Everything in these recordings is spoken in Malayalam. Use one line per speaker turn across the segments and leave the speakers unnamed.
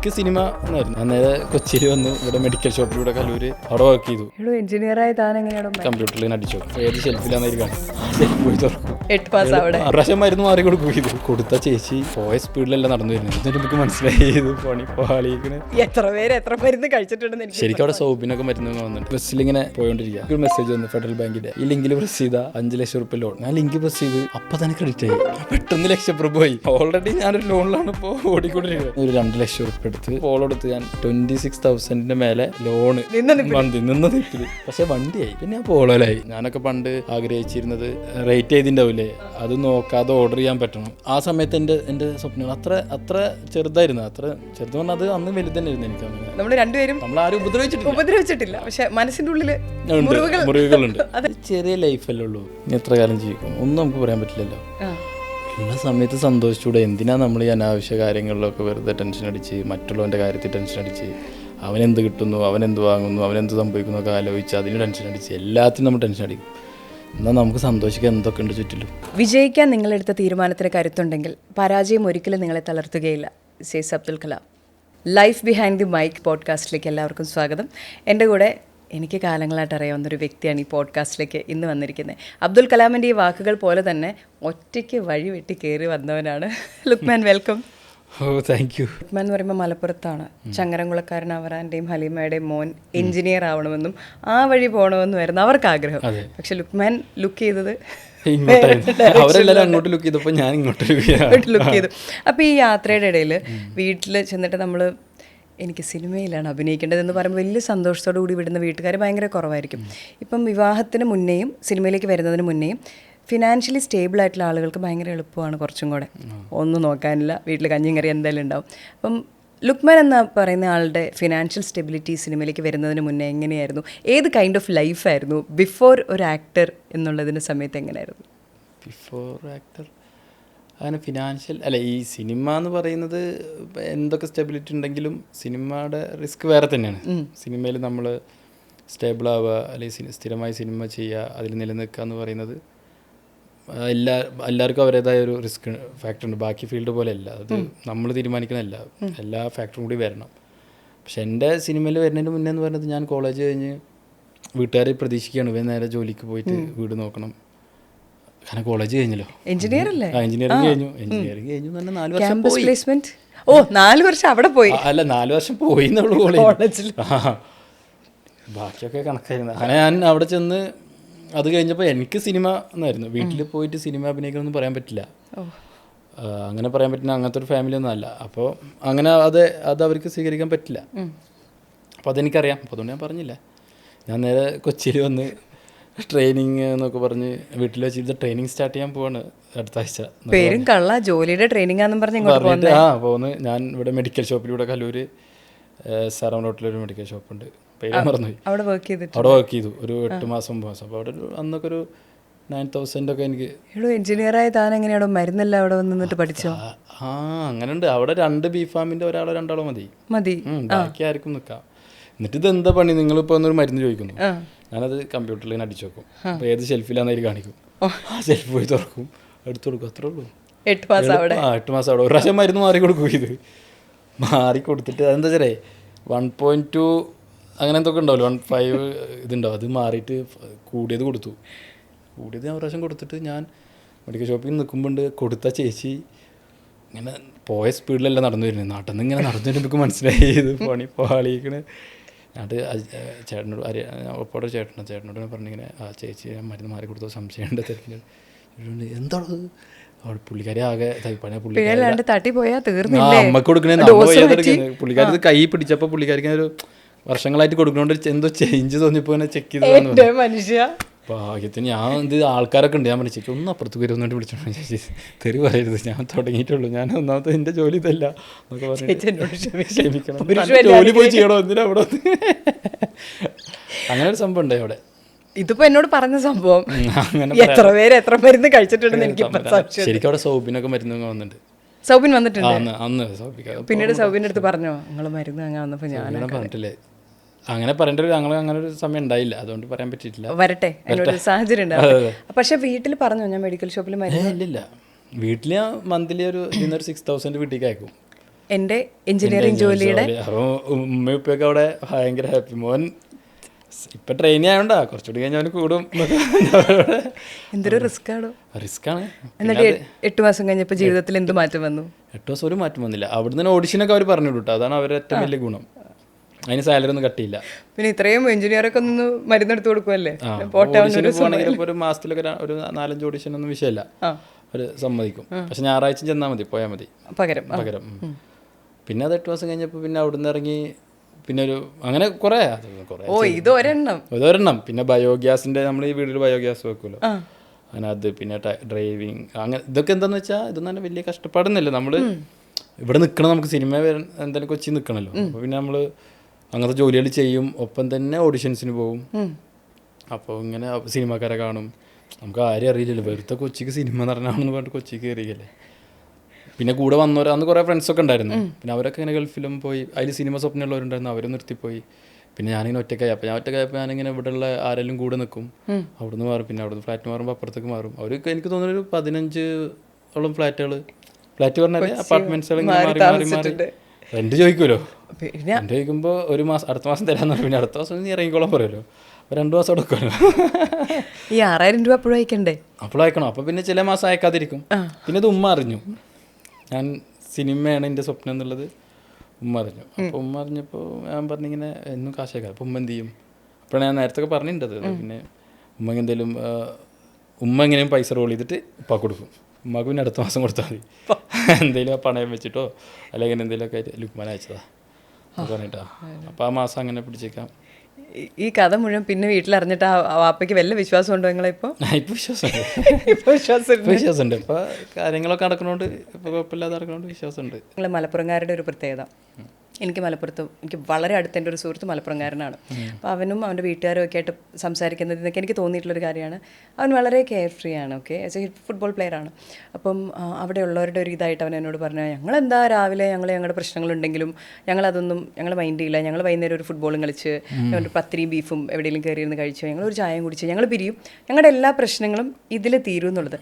എനിക്ക് സിനിമ എന്നായിരുന്നു. ഞാൻ നേരെ കൊച്ചിയിൽ വന്ന് ഇവിടെ മെഡിക്കൽ ഷോപ്പിലൂടെ കല്ലൂര് അവിടെ വർക്ക് ചെയ്തു.
എടോ എഞ്ചിനീയറായി താൻ എങ്ങനെയാണ്
കമ്പ്യൂട്ടറിൽ അടിച്ചു ഏത് ഷെൽഫിലാന്നായിരിക്കും ഷെൽഫ് പോയി തുറക്കും.
എട്ട് പാസ് അവിടെ
പ്രാവശ്യം മരുന്ന് മാറി കൊടുക്കും ഇത് കൊടുത്ത ചേച്ചി പോയ സ്പീഡിലല്ല നടന്നു വരുന്നത്. എന്നിട്ട് നമുക്ക് മനസ്സിലായി ഇത് പണി പാളിയിക്കണ്.
എത്ര പേര് എത്ര മരുന്ന് കഴിച്ചിട്ടുണ്ടെന്ന്
ശരിക്കും അവിടെ സോപ്പിനൊക്കെ മരുന്ന് വന്നിട്ട് ബസ്സിൽ ഇങ്ങനെ പോയോണ്ടിരിക്കുക. ഒരു മെസ്സേജ് വന്നു ഫെഡറൽ ബാങ്കിന്റെ ഈ ലിങ്കിൽ പ്രസ് ചെയ്ത അഞ്ച് ലക്ഷം റുപ്യ ലോൺ ഞാൻ ലിങ്ക് പ്രസ് ചെയ്ത് അപ്പൊ തന്നെ ക്രെഡിറ്റ് ആയി. പെട്ടെന്ന് ലക്ഷപ്രഭു പോയി ഓൾറെഡി ഞാനൊരു ലോണിലാണ് ഇപ്പോൾ ഓടിക്കൊണ്ടിരിക്കുന്നത്. ഒരു രണ്ട് ലക്ഷം റുപ്യ എടുത്ത് ഫോളോ എടുത്ത് ഞാൻ ട്വന്റി സിക്സ് തൗസൻഡിന്റെ മേലെ ലോണ് വണ്ടി നിന്ന നിപ്പിൽ. പക്ഷെ വണ്ടിയായി. പിന്നെ ഞാൻ പോളോലായി. ഞാനൊക്കെ പണ്ട് ആഗ്രഹിച്ചിരുന്നത് റേറ്റ് ചെയ്തിണ്ടാവില്ലേ അത് നോക്കാതെ ഓർഡർ ചെയ്യാൻ പറ്റണം. ആ സമയത്ത് എന്റെ എന്റെ സ്വപ്നങ്ങൾ അത്ര അത്ര ചെറുതായിരുന്നു. അത്ര ചെറുത് പറഞ്ഞാൽ അത് അന്ന് വലുത് തന്നെ ആയിരുന്നു എനിക്ക് അങ്ങനെ.
നമ്മൾ രണ്ടുപേരും
നമ്മൾ ആരും ഉപദ്രവിച്ചിട്ടില്ല.
ഉപദ്രവിച്ചിട്ടില്ല. പക്ഷെ മനസ്സിന്റെ ഉള്ളിൽ
മുറിവുകളുണ്ട്. ചെറിയ ലൈഫല്ലേ ഉള്ളൂ. ഇനി എത്ര കാലം ജീവിക്കും? ഒന്നും നമുക്ക് പറയാൻ പറ്റില്ലല്ലോ. ഉള്ള സമയത്ത് സന്തോഷിച്ചൂടെ. എന്തിനാ നമ്മൾ ഈ അനാവശ്യ കാര്യങ്ങളിലൊക്കെ വെറുതെ ടെൻഷൻ അടിച്ച് മറ്റുള്ളവന്റെ കാര്യത്തിൽ ടെൻഷൻ അടിച്ച് അവനെന്ത് കിട്ടുന്നു അവനെന്ത് വാങ്ങുന്നു അവനെന്ത് സംഭവിക്കുന്നു ഒക്കെ ആലോചിച്ച് അതിന് ടെൻഷൻ അടിച്ച് എല്ലാത്തിനും നമ്മൾ ടെൻഷൻ അടിക്കും. എന്നാൽ നമുക്ക് സന്തോഷിക്കാൻ എന്തൊക്കെ ഉണ്ട് ചുറ്റിലും.
വിജയിക്കാൻ നിങ്ങളെടുത്ത തീരുമാനത്തിന് കരുത്തുണ്ടെങ്കിൽ പരാജയം ഒരിക്കലും നിങ്ങളെ തളർത്തുകയില്ല. Says Abdul Kalam. Life behind the mike പോഡ്കാസ്റ്റിലേക്ക് എല്ലാവർക്കും സ്വാഗതം. എന്റെ കൂടെ എനിക്ക് കാലങ്ങളായിട്ട് അറിയാവുന്ന ഒരു വ്യക്തിയാണ് ഈ പോഡ്കാസ്റ്റിലേക്ക് ഇന്ന് വന്നിരിക്കുന്നത്. അബ്ദുൽ കലാമിന്റെ ഈ വാക്കുകൾ പോലെ തന്നെ ഒറ്റയ്ക്ക് വഴി വെട്ടി കയറി വന്നവനാണ് Lukman. Welcome.
Oh thank you
Lukman എന്ന് പറയുമ്പോൾ മലപ്പുറത്താണ്. ചങ്ങരംകുളക്കാരൻ അവറാന്റെയും ഹലീമയുടെയും മോൻ എഞ്ചിനീയർ ആവണമെന്നും ആ വഴി പോകണമെന്നും ആയിരുന്നു അവർക്ക് ആഗ്രഹം. പക്ഷെ ലുക്മാൻ ലുക്ക് ചെയ്തത്
അവരെല്ലാവരും അങ്ങോട്ട് ലുക്ക് ചെയ്തപ്പോൾ ഞാൻ ഇങ്ങോട്ട് ലുക്ക്
ചെയ്തു. അപ്പോൾ ഈ യാത്രയുടെ ഇടയിൽ വീട്ടിൽ ചെന്നിട്ട് നമ്മൾ എനിക്ക് സിനിമയിലാണ് അഭിനയിക്കേണ്ടതെന്ന് പറയുമ്പോൾ വലിയ സന്തോഷത്തോടു കൂടി വിടുന്ന വീട്ടുകാർ ഭയങ്കര കുറവായിരിക്കും. ഇപ്പം വിവാഹത്തിന് മുന്നേയും സിനിമയിലേക്ക് വരുന്നതിന് മുന്നേയും ഫിനാൻഷ്യലി സ്റ്റേബിൾ ആയിട്ടുള്ള ആളുകൾക്ക് ഭയങ്കര എളുപ്പമാണ് കുറച്ചും കൂടെ. ഒന്നും നോക്കാനില്ല. വീട്ടിൽ കഞ്ഞിയും കറി എന്തായാലും ഉണ്ടാവും. അപ്പം ലുക്മാൻ എന്ന പറയുന്ന ആളുടെ ഫിനാൻഷ്യൽ സ്റ്റെബിലിറ്റി സിനിമയിലേക്ക് വരുന്നതിന് മുന്നേ എങ്ങനെയായിരുന്നു? ഏത് കൈൻഡ് ഓഫ് ലൈഫായിരുന്നു ബിഫോർ ഒരു ആക്ടർ എന്നുള്ളതിന്റെ സമയത്ത് എങ്ങനെയായിരുന്നു?
ബിഫോർ ആക്ടർ അങ്ങനെ ഫിനാൻഷ്യൽ അല്ല ഈ സിനിമ എന്ന് പറയുന്നത് എന്തൊക്കെ സ്റ്റെബിലിറ്റി ഉണ്ടെങ്കിലും സിനിമയുടെ റിസ്ക് വേറെ തന്നെയാണ്. സിനിമയിൽ നമ്മൾ സ്റ്റേബിൾ ആവുക അല്ലെങ്കിൽ സ്ഥിരമായി സിനിമ ചെയ്യുക അതിൽ നിലനിൽക്കുക എന്ന് പറയുന്നത് എല്ലാ എല്ലാവർക്കും അവരുടേതായ ഒരു റിസ്ക് ഫാക്ടർ ഉണ്ട്. ബാക്കി ഫീൽഡ് പോലെ അല്ല. അത് നമ്മൾ തീരുമാനിക്കുന്നതല്ല എല്ലാ ഫാക്ടറും കൂടി വരണം. പക്ഷെ എന്റെ സിനിമയിൽ വരുന്നതിന് മുന്നേ എന്ന് പറയുന്നത് ഞാൻ കോളേജ് കഴിഞ്ഞ് വീട്ടുകാരെ പ്രതീക്ഷിക്കുകയാണ്. ഇവ നേരെ ജോലിക്ക് പോയിട്ട് വീട് നോക്കണം. കാരണം കോളേജ് കഴിഞ്ഞല്ലോ.
എഞ്ചിനീയർ അല്ലേ?
ആ എഞ്ചിനീയറിംഗ് കഴിഞ്ഞു. എഞ്ചിനീയറിംഗ് കഴിഞ്ഞു തന്നെ നാല് വർഷം പോയി.
പ്ലേസ്മെന്റ് ഓ നാല് വർഷം അവിടെ പോയി.
അല്ല നാല് വർഷം പോയി എന്നുള്ളൂ കോളേജ്
കോളേജിൽ
ബാക്കിയൊക്കെ കണക്കായിരുന്നു. അങ്ങനെ ഞാൻ അവിടെ ചെന്ന് അത് കഴിഞ്ഞപ്പോൾ എനിക്ക് സിനിമ എന്നായിരുന്നു. വീട്ടിൽ പോയിട്ട് സിനിമ അഭിനയിക്കണമെന്ന് പറയാൻ പറ്റില്ല. അങ്ങനെ പറയാൻ പറ്റുന്ന അങ്ങനത്തെ ഒരു ഫാമിലി ഒന്നും അല്ല. അപ്പോൾ അങ്ങനെ അത് അത് അവർക്ക് സ്വീകരിക്കാൻ പറ്റില്ല. അപ്പോൾ അതെനിക്കറിയാം. അപ്പോൾ അതുകൊണ്ട് ഞാൻ പറഞ്ഞില്ല. ഞാൻ നേരെ കൊച്ചിയിൽ വന്ന് ട്രെയിനിങ് എന്നൊക്കെ പറഞ്ഞ് വീട്ടിൽ വെച്ച് ഇത് ട്രെയിനിങ് സ്റ്റാർട്ട് ചെയ്യാൻ പോവാണ് അടുത്ത ആഴ്ച
പേരും കള്ള ജോലിയുടെ ട്രെയിനിങ് ആണെന്ന് പറഞ്ഞ്
പറഞ്ഞിട്ട് ആ പോന്ന്. ഞാൻ ഇവിടെ മെഡിക്കൽ ഷോപ്പിലൂടെ കല്ലൂര് സാറാം റോട്ടിലൊരു മെഡിക്കൽ ഷോപ്പുണ്ട് പേര് മറന്നുപോയി.
അവിടെ വർക്ക് ചെയ്തിട്ട്
അവിടെ വർക്ക് ചെയ്തു. ഒരു എട്ട് മാസം ഒമ്പത് മാസം. അപ്പോൾ അവിടെ ഒരു അന്നൊക്കെ ഒരു നയൻ തൗസൻഡ് ഒക്കെ എനിക്ക്
എടോ എഞ്ചിനീയറായി താൻ എങ്ങനെയാണോ മരുന്നല്ല അവിടെ വന്ന് നിന്നിട്ട് പഠിച്ചോ?
ആ- അങ്ങനെയുണ്ട്. അങ്ങനെ ഉണ്ട് അവിടെ രണ്ട് ബി ഫാമിന്റെ ഒരാളോ രണ്ടാളോ മതി.
മതി.
ബാക്കി ആർക്കും നിൽക്കാം എന്നിട്ട് ഇത് എന്താ പണി? നിങ്ങളിപ്പോൾ ഒന്നൊരു മരുന്ന് ചോദിക്കുന്നു. ഞാനത് കമ്പ്യൂട്ടറിൽ ഇങ്ങനെ അടിച്ചു വെക്കും. അപ്പോൾ ഏത് ഷെൽഫിലാന്ന് അതിൽ കാണിക്കും. ആ ഷെൽഫ് പോയി തുറക്കും. എടുത്തു കൊടുക്കും. അത്രേ ഉള്ളൂ.
എട്ട് മാസം അവിടെ.
ആ എട്ട് മാസം അവിടെ. ഒരു പ്രാവശ്യം മരുന്ന് മാറി കൊടുക്കും ഇത്. മാറി കൊടുത്തിട്ട് അതെന്താ വെച്ചാലേ വൺ പോയിന്റ് ടു അങ്ങനെ എന്തൊക്കെ ഉണ്ടാവില്ല? വൺ ഫൈവ് ഇതുണ്ടാവും. അത് മാറിയിട്ട് കൂടിയത് കൊടുത്തു. കൂടിയത് ഞാൻ പ്രാവശ്യം കൊടുത്തിട്ട് ഞാൻ മെഡിക്കൽ ഷോപ്പിൽ നിൽക്കുമ്പോണ്ട്. കൊടുത്ത ചേച്ചി ഇങ്ങനെ പോയ സ്പീഡിലല്ല നടന്നു വരുന്നത്. നാട്ടിൽ നിന്ന് ഇങ്ങനെ നടന്നു വരുമ്പോൾ മനസ്സിലായി. ഇത് പണി പാളിയിക്കണ്. ഏ, ചേട്ടനോട് അരി ഒപ്പോടെ ചേട്ടനോ ചേട്ടനോട് പറഞ്ഞിങ്ങനെ ആ ചേച്ചി ഞാൻ മരുന്ന് മാറി കൊടുത്തോ സംശയമുണ്ട് തിരക്കിന് എന്താണത്? പുള്ളിക്കാരി ആകെ പുള്ളിക്കാരി
തട്ടി പോയാ
ആ
തീർന്നില്ലേ
അമ്മയ്ക്ക് കൊടുക്കണേ പുള്ളിക്കാരി കൈ പിടിച്ചപ്പോൾ പുള്ളിക്കാരിക്ക് ഒരു വർഷങ്ങളായിട്ട് കൊടുക്കണോണ്ട് എന്തോ ചേഞ്ച് തോന്നിപ്പോ ചെക്ക് ചെയ്ത്
മനുഷ്യ.
ഭാഗ്യത്തിന് ഞാൻ ഇത് ആൾക്കാരൊക്കെ ഉണ്ട്. ഞാൻ വിളിച്ചു ഒന്ന് അപ്പുറത്ത് വരുന്നിട്ട് വിളിച്ചോണ്ട് ചേച്ചി തെറി പറയരുത്. ഞാൻ തുടങ്ങിയിട്ടുള്ളൂ. ഞാൻ ഒന്നാമത്തെ എന്റെ ജോലി ഇതല്ല എന്നൊക്കെ പറഞ്ഞു
ക്ഷമിക്കണം.
ജോലി പോയി ചെയ്യണോ? എന്തിനാ അവിടെ അങ്ങനെ ഒരു സംഭവം ഉണ്ട് അവിടെ?
ഇതിപ്പോ എന്നോട് പറഞ്ഞ സംഭവം. എത്ര പേര് എത്ര മരുന്ന് കഴിച്ചിട്ടുണ്ടെന്ന് എനിക്ക്
ശരിക്കും അവിടെ സൗബിനൊക്കെ മരുന്ന് വന്നിട്ടുണ്ട്.
സൗബിൻ വന്നിട്ടുണ്ട്? പിന്നീട് സൗബിന്റെ അടുത്ത് പറഞ്ഞോ? നിങ്ങൾ മരുന്ന് അങ്ങനെ വന്നപ്പോ ഞാൻ
പറഞ്ഞിട്ടില്ലേ? അങ്ങനെ പറയേണ്ട ഒരു ഞങ്ങൾ അങ്ങനെ ഒരു സമയം ഉണ്ടായില്ല. അതുകൊണ്ട് പറയാൻ പറ്റിയിട്ടില്ല.
വരട്ടെ. അതിനൊരു സാഹചര്യം ഉണ്ടാവും പക്ഷെ വീട്ടിൽ പറഞ്ഞു? ഞാൻ മെഡിക്കൽ ഷോപ്പിൽ
ഇല്ലില്ല വീട്ടിൽ ഞാൻ മന്ത്ലി ഒരു ഇതിന്നൊരു സിക്സ് തൗസൻഡ് വീട്ടിലേക്ക് അയക്കും.
എന്റെ എഞ്ചിനീയറിംഗ് ജോലിയുടെ?
ഉമ്മ ഉപ്പയൊക്കെ അവിടെ ഭയങ്കര ഹാപ്പി മോൻ ഇപ്പൊ ട്രെയിനിങ് ആയോണ്ടാ. കുറച്ചുകൂടി കഴിഞ്ഞാൽ അവന് കൂടും.
എന്തൊരു റിസ്ക് ആണോ?
റിസ്ക് ആണ്.
എന്നിട്ട് എട്ട് മാസം കഴിഞ്ഞപ്പോൾ ജീവിതത്തിൽ എന്ത് മാറ്റം വന്നു?
എട്ട് മാസം ഒരു മാറ്റം വന്നില്ല. അവിടുന്ന് ഓഡിഷനൊക്കെ അവർ പറഞ്ഞു വിട്ടു അതാണ് അവരുടെ ഏറ്റവും വലിയ ഗുണം. അതിന് സാലറി ഒന്നും കട്ടിയില്ല.
പിന്നെ ഇത്രയും എഞ്ചിനീയറൊക്കെ ഒന്ന് മരുന്നെടുത്ത് കൊടുക്കുമല്ലേ
പോകണമെങ്കിൽ ഒരു മാസത്തിലൊക്കെ ഒരു നാലഞ്ച് ഓഡിഷൻ ഒന്നും വിഷയമല്ല. ഒരു സമ്മതിക്കും. പക്ഷെ ഞായറാഴ്ച ചെന്നാൽ മതി പോയാൽ മതി.
പകരം.
പകരം. പിന്നെ അത് എട്ട് മാസം കഴിഞ്ഞപ്പോൾ പിന്നെ അവിടുന്ന് ഇറങ്ങി പിന്നെ ഒരു അങ്ങനെ കുറേ.
ഓ ഇത് ഒരെണ്ണം
ഒരെണ്ണം. പിന്നെ ബയോഗ്യാസിന്റെ നമ്മൾ ഈ വീട്ടിൽ ബയോഗ്യാസ് വെക്കുമല്ലോ. അങ്ങനെ അത് പിന്നെ ഡ്രൈവിങ് അങ്ങനെ ഇതൊക്കെ എന്താന്ന് വെച്ചാൽ ഇതൊന്നും തന്നെ വലിയ കഷ്ടപ്പാടൊന്നുമില്ല. നമ്മൾ ഇവിടെ നിൽക്കണം നമുക്ക് സിനിമ വരാൻ എന്തായാലും കൊച്ചി നിൽക്കണമല്ലോ. അപ്പോൾ പിന്നെ നമ്മൾ അങ്ങനത്തെ ജോലികൾ ചെയ്യും. ഒപ്പം തന്നെ ഓഡിഷൻസിന് പോകും അപ്പോൾ ഇങ്ങനെ സിനിമാക്കാരെ കാണും. നമുക്ക് ആരും അറിയില്ലല്ലോ. വെറുതെ കൊച്ചിക്ക് സിനിമ നടനാണെന്ന് പറഞ്ഞിട്ട് കൊച്ചിക്ക് കയറിയല്ലേ പിന്നെ കൂടെ വന്നവർ അന്ന് കുറേ ഫ്രണ്ട്സൊക്കെ ഉണ്ടായിരുന്നു. പിന്നെ അവരൊക്കെ ഇങ്ങനെ ഗൾഫിലും പോയി. അതിൽ സിനിമ സ്വപ്നമുള്ളവരുണ്ടായിരുന്നു. അവരും നിർത്തിപ്പോയി. പിന്നെ ഞാനിങ്ങനെ ഒറ്റക്കായി അപ്പോൾ ഞാൻ ഒറ്റക്കായപ്പോൾ ഞാനിങ്ങനെ ഇവിടെയുള്ള ആരെങ്കിലും കൂടെ നിൽക്കും അവിടുന്ന് മാറും. പിന്നെ അവിടുന്ന് ഫ്ലാറ്റ് മാറുമ്പോൾ അപ്പുറത്തേക്ക് മാറും. അവർക്ക് എനിക്ക് തോന്നുന്നു ഒരു പതിനഞ്ച് ഓളം ഫ്ലാറ്റുകൾ ഫ്ലാറ്റ് പറഞ്ഞാൽ അപ്പാർട്ട്മെന്റ്സുകൾ ഇങ്ങനെ മാറി മാറി മാറി റെന്റ് ചോദിക്കുമല്ലോ
പിന്നെ
റെന്റ് ചോദിക്കുമ്പോൾ ഒരു മാസം അടുത്ത മാസം തരാന്ന് പറയും. പിന്നെ അടുത്ത മാസം നീ ഇറങ്ങിക്കോളാൻ പറയുമല്ലോ രണ്ടു മാസം എടുക്കുമല്ലോ
ഈ ആറായിരം രൂപ അപ്പോഴും അയക്കണ്ടേ?
അപ്പോഴും അയക്കണം. അപ്പോൾ പിന്നെ ചില മാസം അയക്കാതിരിക്കും. പിന്നെ അത് ഉമ്മ അറിഞ്ഞു. ഞാൻ സിനിമയാണ് എന്റെ സ്വപ്നം എന്നുള്ളത് ഉമ്മ അറിഞ്ഞു. അപ്പോൾ ഉമ്മ അറിഞ്ഞപ്പോൾ ഞാൻ പറഞ്ഞിങ്ങനെ എന്നും കാശേക്കാം അപ്പോൾ ഉമ്മ എന്ത് ചെയ്യും? അപ്പോഴാണ് ഞാൻ നേരത്തെ ഒക്കെ പറഞ്ഞിട്ടുണ്ട് പിന്നെ ഉമ്മ എന്തെങ്കിലും ഉമ്മ എങ്ങനെയും പൈസ റോൾ ചെയ്തിട്ട് ഉപ്പ കൊടുക്കും. ഉമ്മക്ക് പിന്നെ അടുത്ത മാസം കൊടുത്താൽ മതി. എന്തെങ്കിലും പണയം വെച്ചിട്ടോ അല്ലെങ്കിൽ എന്തെങ്കിലുമൊക്കെ ആയിട്ട് ലുക്മാൻ അയച്ചതാ. പറഞ്ഞിട്ടാ. അപ്പോൾ ആ മാസം അങ്ങനെ പിടിച്ചേക്കാം.
ഈ- കഥ മുഴുവൻ പിന്നെ വീട്ടിൽ അറിഞ്ഞിട്ട് ആ വാപ്പയ്ക്ക് വല്ല വിശ്വാസം ഉണ്ടോ നിങ്ങളെ
ഇപ്പോൾ ഇപ്പോൾ വിശ്വാസമുണ്ട്
ഇപ്പോൾ വിശ്വാസം
ഇപ്പം വിശ്വാസമുണ്ട് ഇപ്പോൾ കാര്യങ്ങളൊക്കെ നടക്കണോണ്ട് ഇപ്പോൾ കുഴപ്പമില്ലാതെ നടക്കണോണ്ട് വിശ്വാസമുണ്ട്
നിങ്ങൾ മലപ്പുറംകാരുടെ ഒരു പ്രത്യേകത. എനിക്ക് മലപ്പുറത്ത് എനിക്ക് വളരെ അടുത്ത എന്റെ ഒരു സുഹൃത്ത് മലപ്പുറംകാരനാണ്. അപ്പോൾ അവനും അവന്റെ വീട്ടുകാരും ഒക്കെ ആയിട്ട് സംസാരിക്കുന്നത് എന്നൊക്കെ എനിക്ക് തോന്നിയിട്ടുള്ളൊരു കാര്യമാണ്. അവൻ വളരെ കെയർ ഫ്രീ ആണ് okay? As a football player ആണ്. അപ്പം അവിടെ ഉള്ളവരുടെ ഒരു ഇതായിട്ട് അവൻ എന്നോട് പറഞ്ഞു ഞങ്ങളെന്താ രാവിലെ ഞങ്ങൾ ഞങ്ങളുടെ പ്രശ്നങ്ങളുണ്ടെങ്കിലും ഞങ്ങളതൊന്നും ഞങ്ങൾ മൈൻഡ് ചെയ്യില്ല. ഞങ്ങൾ വൈകുന്നേരം ഒരു ഫുട്ബോളും കളിച്ച് ഞങ്ങളുടെ പത്തിരിയും ബീഫും എവിടെയെങ്കിലും കയറി ഇരുന്ന് കഴിച്ചു? ഞങ്ങൾ ഒരു ചായയും കുടിച്ച് ഞങ്ങൾ പിരിയും. ഞങ്ങളുടെ എല്ലാ പ്രശ്നങ്ങളും ഇതിൽ തീരും എന്നുള്ളത്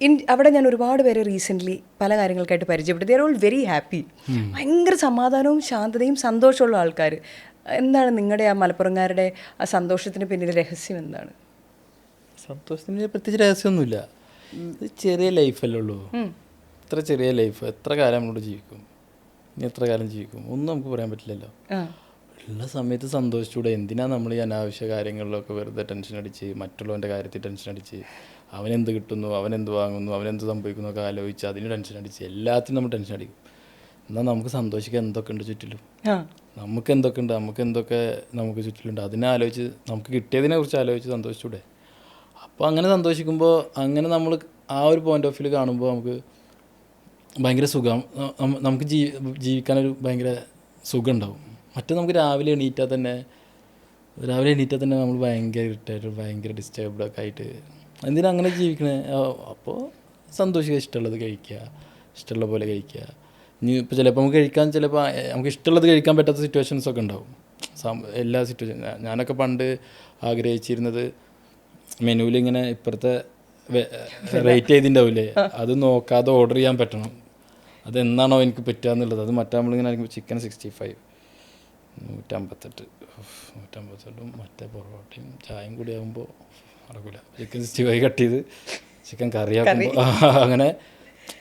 ഇൻ അവിടെ ഞാൻ ഒരുപാട് പേരെ റീസെന്റ്ലി പല കാര്യങ്ങൾക്കായിട്ട് പരിചയപ്പെട്ടു. ദർ ഓൾ വെരി ഹാപ്പി ഭയങ്കര സമാധാനവും ശാന്തതയും സന്തോഷമുള്ള ആൾക്കാർ എന്താണ് നിങ്ങളുടെ ആ മലപ്പുറംകാരുടെ ആ സന്തോഷത്തിന് പിന്നിൽ രഹസ്യം എന്താണ്?
സന്തോഷത്തിന് പ്രത്യേകിച്ച് രഹസ്യമൊന്നുമില്ല. ഇത് ചെറിയ ലൈഫല്ലേ ഉള്ളൂ. ഇത്ര ചെറിയ ലൈഫ് എത്ര കാലം നമ്മളോട് ജീവിക്കും? ഇനി എത്ര കാലം ജീവിക്കും? ഒന്നും നമുക്ക് പറയാൻ പറ്റില്ലല്ലോ. ഉള്ള സമയത്ത് സന്തോഷിച്ചൂടെ. എന്തിനാ നമ്മൾ ഈ അനാവശ്യ കാര്യങ്ങളിലൊക്കെ വെറുതെ ടെൻഷൻ അടിച്ച് മറ്റുള്ളവന്റെ കാര്യത്തിൽ ടെൻഷൻ അടിച്ച് അവനെന്ത് കിട്ടുന്നു അവനെന്ത് വാങ്ങുന്നു അവനെന്ത് സംഭവിക്കുന്നു ഒക്കെ ആലോചിച്ച് അതിന് ടെൻഷൻ അടിച്ച് എല്ലാത്തിനും നമ്മൾ ടെൻഷൻ അടിക്കും. എന്നാൽ നമുക്ക് സന്തോഷിക്കാൻ എന്തൊക്കെ ഉണ്ട് ചുറ്റിലും? നമുക്ക് എന്തൊക്കെ ഉണ്ട്? നമുക്ക് എന്തൊക്കെ നമുക്ക് ചുറ്റിലുണ്ട്? അതിനെ ആലോചിച്ച് നമുക്ക് കിട്ടിയതിനെ കുറിച്ച് ആലോചിച്ച് സന്തോഷിച്ചൂടെ. അപ്പോൾ അങ്ങനെ സന്തോഷിക്കുമ്പോൾ അങ്ങനെ നമ്മൾ ആ ഒരു പോയിന്റ് ഓഫ് വ്യൂ കാണുമ്പോൾ നമുക്ക് ഭയങ്കര സുഖം. നമുക്ക് ജീ ജീവിക്കാനൊരു ഭയങ്കര സുഖം ഉണ്ടാവും. മറ്റേ നമുക്ക് രാവിലെ എണീറ്റാൽ തന്നെ രാവിലെ എണീറ്റാൽ തന്നെ നമ്മൾ ഭയങ്കര ഇറിറ്റേറ്റഡ് ഭയങ്കര ഡിസ്റ്റർബ്ഡ് ഒക്കെ ആയിട്ട്. എന്തിനാ അങ്ങനെ ജീവിക്കണേ? അപ്പോൾ സന്തോഷിക്കുക ഇഷ്ടമുള്ളത് കഴിക്കുക ഇഷ്ടമുള്ള പോലെ കഴിക്കുക. ഇനി ഇപ്പോൾ ചിലപ്പോൾ നമുക്ക് കഴിക്കാൻ ചിലപ്പോൾ നമുക്ക് ഇഷ്ടമുള്ളത് കഴിക്കാൻ പറ്റാത്ത സിറ്റുവേഷൻസ് ഒക്കെ ഉണ്ടാവും. എല്ലാ സിറ്റുവേഷൻ ഞാനൊക്കെ പണ്ട് ആഗ്രഹിച്ചിരുന്നത് മെനുവിൽ ഇങ്ങനെ ഇപ്പുറത്തെ റേറ്റ് ചെയ്തിട്ടുണ്ടാവില്ലേ അത് നോക്കാതെ ഓർഡർ ചെയ്യാൻ പറ്റണം. അതെന്നാണോ എനിക്ക് പറ്റുക എന്നുള്ളത്? അത് മറ്റേ നമ്മളിങ്ങനെ ചിക്കൻ സിക്സ്റ്റി ഫൈവ് നൂറ്റമ്പത്തെട്ട്. നൂറ്റമ്പത്തെട്ടും മറ്റേ പൊറോട്ടയും ചായയും കൂടി ആകുമ്പോൾ നടക്കില്ല ചിക്കൻ സിക്സ്റ്റി ഫൈവ് കട്ട് ചെയ്ത് ചിക്കൻ കറിയാക്കുമ്പോൾ അങ്ങനെ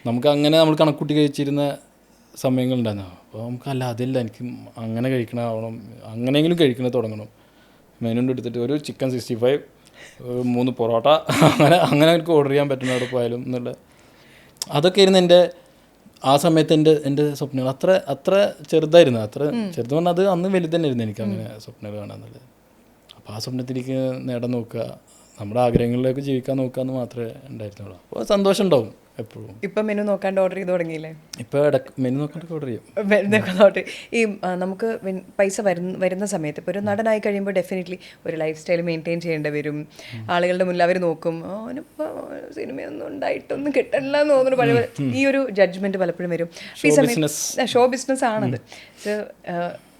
നമുക്ക് അങ്ങനെ നമ്മൾ കണക്കൂട്ടി കഴിച്ചിരുന്ന സമയങ്ങളുണ്ടായിരുന്നു അപ്പോൾ നമുക്ക് അല്ല അതില്ല എനിക്ക് അങ്ങനെ കഴിക്കണമാവണം അങ്ങനെയെങ്കിലും കഴിക്കണ തുടങ്ങണം. മെനുണ്ട് എടുത്തിട്ട് ഒരു ചിക്കൻ സിക്സ്റ്റി ഫൈവ് മൂന്ന് പൊറോട്ട അങ്ങനെ അങ്ങനെ എനിക്ക് ഓർഡർ ചെയ്യാൻ പറ്റുന്ന അവിടെ പോയാലും എന്നുള്ള. അതൊക്കെ ആയിരുന്നു എന്റെ ആ സമയത്ത് എന്റെ എന്റെ സ്വപ്നങ്ങൾ അത്ര അത്ര ചെറുതായിരുന്നു. അത്ര ചെറുത് പറഞ്ഞാൽ അത് അന്ന് വലുതന്നെയായിരുന്നു എനിക്ക് അങ്ങനെ സ്വപ്നങ്ങൾ കാണാന്നുള്ളത് അപ്പോൾ ആ സ്വപ്നത്തിലേക്ക് നേടാൻ നോക്കുക നമ്മുടെ ആഗ്രഹങ്ങളിലേക്ക് ജീവിക്കാൻ നോക്കുക എന്ന് മാത്രമേ ഉണ്ടായിരുന്നുള്ളൂ. അപ്പോൾ സന്തോഷം ഉണ്ടാവും. എപ്പോഴും.
ഇപ്പൊ മെനു നോക്കാണ്ട് ഓർഡർ ചെയ്ത് തുടങ്ങിയില്ലേ?
മെനു നോക്കാണ്ട് ഓർഡർ ചെയ്യും.
ഈ നമുക്ക് പൈസ വരുന്ന വരുന്ന സമയത്ത് ഇപ്പോൾ ഒരു നടനായി കഴിയുമ്പോൾ ഡെഫിനറ്റ്ലി ഒരു ലൈഫ് സ്റ്റൈൽ മെയിന്റെയിൻ ചെയ്യേണ്ടി വരും. ആളുകളുടെ മുന്നിൽ അവർ നോക്കും. "ഓ, അവനിപ്പോൾ സിനിമയൊന്നും ഉണ്ടായിട്ടൊന്നും കിട്ടണില്ല എന്ന് തോന്നുന്നു പഴയ ഈ ഒരു ജഡ്ജ്മെന്റ് പലപ്പോഴും വരും. ഈ സമയത്ത് ഷോ ബിസിനസ് ആണത്.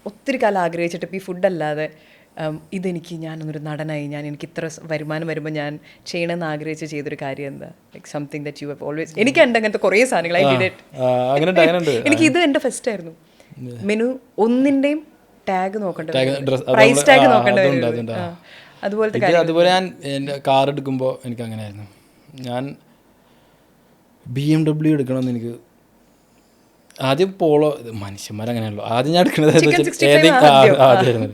ഒത്തിരി കാലം ആഗ്രഹിച്ചിട്ട് ഇപ്പോൾ ഈ ഫുഡ് അല്ലാതെ ഇതെനിക്ക് ഞാനൊന്നൊരു നടനായി ഞാൻ എനിക്ക് ഇത്ര വരുമാനം വരുമ്പോൾ ഞാൻ ചെയ്യണമെന്ന് ആഗ്രഹിച്ച് ചെയ്തൊരു കാര്യം എന്താ? Like something that you have always എനിക്ക് ഉണ്ട് അങ്ങനത്തെ കുറേ സാധനങ്ങൾ ഐ ഡിഡ് എനിക്ക് ഇത് എന്റെ ഫസ്റ്റ് ആയിരുന്നു. മെനു ഒന്നിന്റെയും ടാഗ്
നോക്കേണ്ടത്
പ്രൈസ് ടാഗ് നോക്കേണ്ട അതുപോലത്തെ
അതുപോലെ ഞാൻ എന്റെ കാർ എടുക്കുമ്പോൾ എനിക്ക് അങ്ങനെ ആയിരുന്നു ഞാൻ ബി എം ഡബ്ല്യു എടുക്കണമെന്ന് എനിക്ക് ആദ്യം പോളോ ഇത് മനുഷ്യന്മാരങ്ങനെയാണല്ലോ. ആദ്യം ഞാൻ എടുക്കുന്നത്
Chicken 65
ഏതെങ്കിലും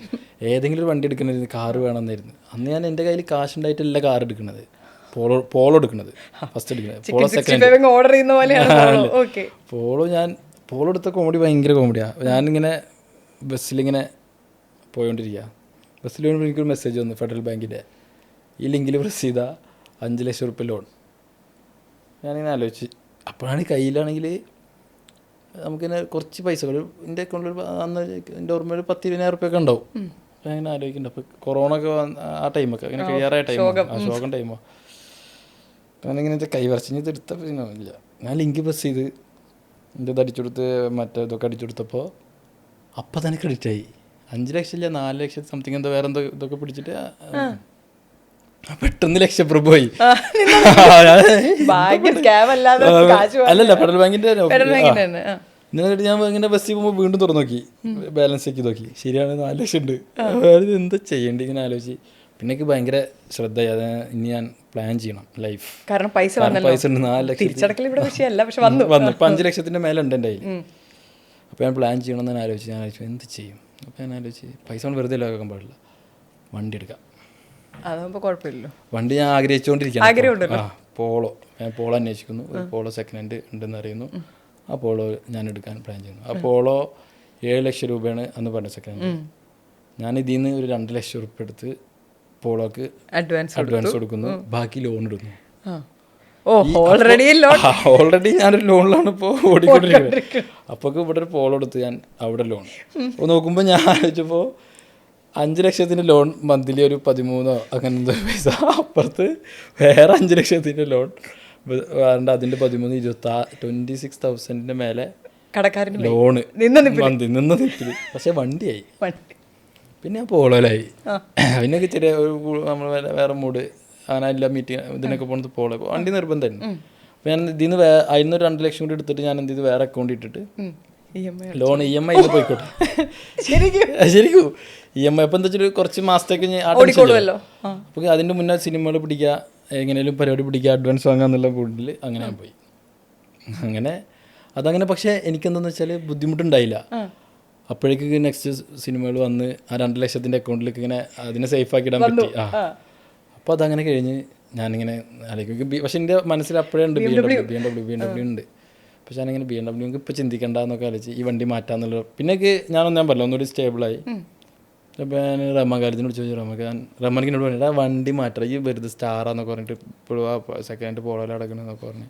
ഏതെങ്കിലും ഒരു വണ്ടി എടുക്കണമായിരുന്നു കാറ് വേണമെന്നായിരുന്നു. അന്ന് ഞാൻ എന്റെ കയ്യിൽ കാശ് ഉണ്ടായിട്ടല്ല കാർ എടുക്കുന്നത് പോളോ പോളോ എടുക്കുന്നത് ഫസ്റ്റ് എടുക്കുന്നത് പോളോ സെക്കൻഡ്
ഓർഡർ ചെയ്യുന്ന പോലെയാണ് ഓക്കെ
പോളോ. ഞാൻ പോളോ എടുത്ത കോമഡി ഭയങ്കര കോമഡിയാണ് ഞാനിങ്ങനെ ബസ്സിലിങ്ങനെ പോയോണ്ടിരിക്കുക ബസ്സിൽ വേണ്ടി എനിക്കൊരു മെസ്സേജ് വന്നു ഫെഡറൽ ബാങ്കിന്റെ ഈ ലിങ്കിൽ പ്രസ് ചെയ്താൽ അഞ്ച് ലക്ഷം റുപ്യ ലോൺ ഞാനിങ്ങനെ ആലോചിച്ച്. അപ്പോഴാണ് കയ്യിലാണെങ്കിൽ നമുക്കിങ്ങനെ കുറച്ച് പൈസകൾ എന്റെ അക്കൗണ്ടിൽ അന്ന് എന്റെ ഓർമ്മയിൽ പത്ത് ഇരുപതിനായിരം റുപ്യ ഒക്കെ ഉണ്ടാവും. അപ്പോൾ അങ്ങനെ ആലോചിക്കുന്നുണ്ട്. അപ്പോൾ കൊറോണ ഒക്കെ ആ ടൈമൊക്കെ അങ്ങനെ കഴിയാറായ ടൈം ആ ശോകം. ടൈമോ ഇത് കൈവറച്ചിഞ്ഞ് എടുത്ത പിന്നെ ഇല്ല. ഞാൻ ലിങ്ക് പ്രസ് ചെയ്ത് എന്റെ ഇത് അടിച്ചു കൊടുത്ത് മറ്റേ ഇതൊക്കെ അടിച്ചു കൊടുത്തപ്പോൾ അപ്പം തന്നെ ക്രെഡിറ്റ് ആയി. അഞ്ച് ലക്ഷം ഇല്ല നാല് ലക്ഷം സംതിങ് എന്തോ വേറെ എന്തോ ഇതൊക്കെ പിടിച്ചിട്ട് പെട്ടെന്ന്
ലക്ഷപ്രഭുവായി
അല്ലല്ല ഫെഡറൽ ബാങ്കിന്റെ എന്നിട്ട് ഞാൻ ഇങ്ങനെ ബസ്സിൽ പോകുമ്പോൾ വീണ്ടും തുറന്നു നോക്കി ബാലൻസ് ആക്കി നോക്കി. ശരിയാണ് നാല് ലക്ഷം ഉണ്ട്. അതായത് എന്താ ചെയ്യേണ്ടി ഇങ്ങനെ ആലോചിച്ച്. പിന്നെ എനിക്ക് ഭയങ്കര ശ്രദ്ധയായി അത് ഇനി ഞാൻ പ്ലാൻ ചെയ്യണം ലൈഫ്
കാരണം പൈസ
പൈസ ഉണ്ട് നാല് ലക്ഷം
വന്നു.
ഇപ്പം അഞ്ച് ലക്ഷത്തിന്റെ മേലെ ഉണ്ട് എന്റെ കയ്യിൽ. അപ്പോൾ ഞാൻ പ്ലാൻ ചെയ്യണം എന്ന് ആലോചിച്ച് ആലോചിച്ചു ഞാൻ ആലോചിച്ചു എന്ത് ചെയ്യും? അപ്പോൾ ഞാൻ ആലോചിച്ച് പൈസ കൊണ്ട് വെറുതെ ലോകം പാടില്ല. വണ്ടി എടുക്കാം.
അതാകുമ്പോൾ കുഴപ്പമില്ലല്ലോ.
വണ്ടി ഞാൻ ആഗ്രഹിച്ചുകൊണ്ടിരിക്കുകയാണ് ആ പോളോ. ഞാൻ പോളോ അന്വേഷിക്കുന്നു. ഒരു പോളോ സെക്കൻഡ് ഹാൻഡ് ഉണ്ടെന്ന് അറിയുന്നു. ആ പോളോ ഞാൻ എടുക്കാൻ പ്ലാൻ ചെയ്യുന്നു. അപ്പോളോ പോളോ ഏഴ് ലക്ഷം രൂപയാണ് അന്ന് പറഞ്ഞ സെക്കൻഡ് ഞാൻ ഇതിൽ നിന്ന് ഒരു രണ്ട് ലക്ഷം റുപ്യ എടുത്ത് പോളോക്ക്
അഡ്വാൻസ്
അഡ്വാൻസ് കൊടുക്കുന്നു. ബാക്കി ലോൺ ഇടുന്നു.
ഓൾറെഡി
ഓൾറെഡി ഞാനൊരു ലോണിലാണ് ഇപ്പോൾ ഓടിക്കൊണ്ടിരിക്കുന്നത്. അപ്പോൾ ഇവിടെ ഒരു പോളോ എടുത്ത് ഞാൻ അവിടെ ലോൺ അപ്പോൾ നോക്കുമ്പോൾ ഞാൻ ആലോചിച്ചപ്പോൾ അഞ്ച് ലക്ഷത്തിന്റെ ലോൺ മന്ത്ലി ഒരു പതിമൂന്നോ അങ്ങനെ പൈസ അപ്പുറത്ത് വേറെ അഞ്ച് ലക്ഷത്തിന്റെ ലോൺ വേണ്ട അതിന്റെ പതിമൂന്ന് ഇരുപത്തി ആ ട്വന്റി സിക്സ് തൗസൻഡിന്റെ മേലെ
കടക്കാരൻ
ലോണ്.
നിന്ന
മന്തി നിന്ന് നിൽപ്പിൽ പക്ഷേ വണ്ടിയായി.
വണ്ടി.
പിന്നെ ഞാൻ പോളോയിലായി പിന്നെ ചെറിയ ഒരു നമ്മൾ വേറെ മൂഡ് അങ്ങനെ എല്ലാ മീറ്റിംഗ് ഇതിനൊക്കെ പോകുന്നത് പോളോ. വണ്ടി നിർബന്ധമായിരുന്നു. അപ്പോൾ ഞാൻ ഇതിൽ നിന്ന് വേ അതിൽ നിന്ന് ഒരു രണ്ട് ലക്ഷം കൂടി എടുത്തിട്ട് ഞാൻ എന്ത് ചെയ്തു? വേറെ അക്കൗണ്ട് ഇട്ടിട്ട്
ഇ
ലോൺ ഇ എം ഐ പോയിക്കോട്ടെ.
ശരിക്കും.
ഇ എം ഐ അപ്പൊ എന്താ വെച്ചാൽ കുറച്ച് മാസത്തേക്ക് അപ്പൊ അതിന്റെ. മുന്നേ സിനിമകൾ പിടിക്കുക എങ്ങനെയും പരിപാടി പിടിക്കുക അഡ്വാൻസ് വാങ്ങുക എന്നുള്ള കൂട്ടിൽ അങ്ങനെ പോയി. അങ്ങനെ അതങ്ങനെ പക്ഷേ എനിക്കെന്താന്ന് വെച്ചാൽ ബുദ്ധിമുട്ടുണ്ടായില്ല. അപ്പോഴേക്ക് നെക്സ്റ്റ് സിനിമകൾ വന്ന് ആ രണ്ട് ലക്ഷത്തിന്റെ അക്കൗണ്ടിലേക്ക് ഇങ്ങനെ അതിനെ സേഫ് ആക്കി ഇടാൻ പറ്റി. ആ. അപ്പോൾ അതങ്ങനെ കഴിഞ്ഞ് ഞാനിങ്ങനെ ആലോചിക്കും പക്ഷെ എന്റെ മനസ്സിൽ അപ്പോഴേ ഉണ്ട് B M W B M W B M W ഉണ്ട്. പക്ഷെ ഞാനിങ്ങനെ ബി എം ഡബ്ല്യു ഇപ്പോൾ ചിന്തിക്കണ്ട എന്നൊക്കെ ആലോചിച്ച് ഈ വണ്ടി മാറ്റാന്നുള്ള പിന്നെ ഞാനൊന്നും ഞാൻ പറഞ്ഞില്ല ഒന്നുകൂടി സ്റ്റേബിളായി അപ്പോൾ ഞാൻ റഹ്മാൻ വിളിച്ചു ചോദിച്ചു. റഹ്മാൻ റഹ്മാനിനോട് പറഞ്ഞിട്ട് ആ വണ്ടി മാറ്റണം. ഈ വെറുതെ സ്റ്റാറാന്നൊക്കെ പറഞ്ഞിട്ട് ഇപ്പോഴും ആ സെക്കൻഡ് പോളോയിൽ അടക്കണമെന്നൊക്കെ പറഞ്ഞ്.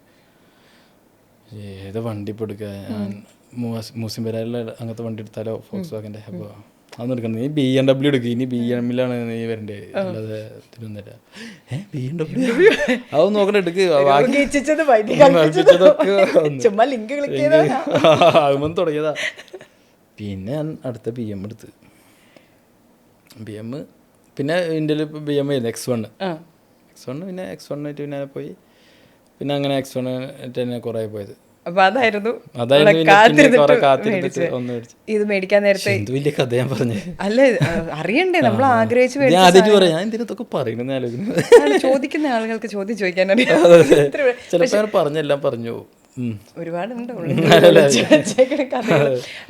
ഏത് വണ്ടി ഇപ്പോൾ എടുക്കുക ഞാൻ മൂസിം പെരാറിൽ അങ്ങനത്തെ വണ്ടി എടുത്താലോ? ഫോക്സ് വാഗന്റെ അപ്പോൾ അതൊന്നും എടുക്കണം നീ ബി എം ഡബ്ല്യു എടുക്കുക ഇനി ബി എമ്മിലാണ് നീ വരേണ്ടത് അല്ലാതെ തിരുവനന്തപുരം ഏ ബി എം ഡബ്ല്യു അതൊന്നും നോക്കണ്ട എടുക്കുക തുടങ്ങിയതാ. പിന്നെ ഞാൻ അടുത്ത ബി എം എടുത്ത്. ബി എം പിന്നെ ഇന്ത്യയിൽ ബി എം ആയിരുന്നു എക്സ്
വണ്
എക്സ് വണ് പിന്നെ എക്സ് വണ്ണായിട്ട് പിന്നെ പോയി. പിന്നെ അങ്ങനെ എക്സ് വണ് തന്നെ കുറേ പോയത്.
അപ്പൊ അതായിരുന്നു. ഇത് മേടിക്കാൻ നേരത്തെ
വലിയ കഥ ഞാൻ പറഞ്ഞത്
അല്ല അറിയണ്ടേ നമ്മൾ ആഗ്രഹിച്ച് ചോദിക്കുന്ന ആളുകൾക്ക് ചോദ്യം വേ-
ചിലപ്പോൾ പറഞ്ഞെല്ലാം പറഞ്ഞു.
ഒരുപാടുണ്ട്.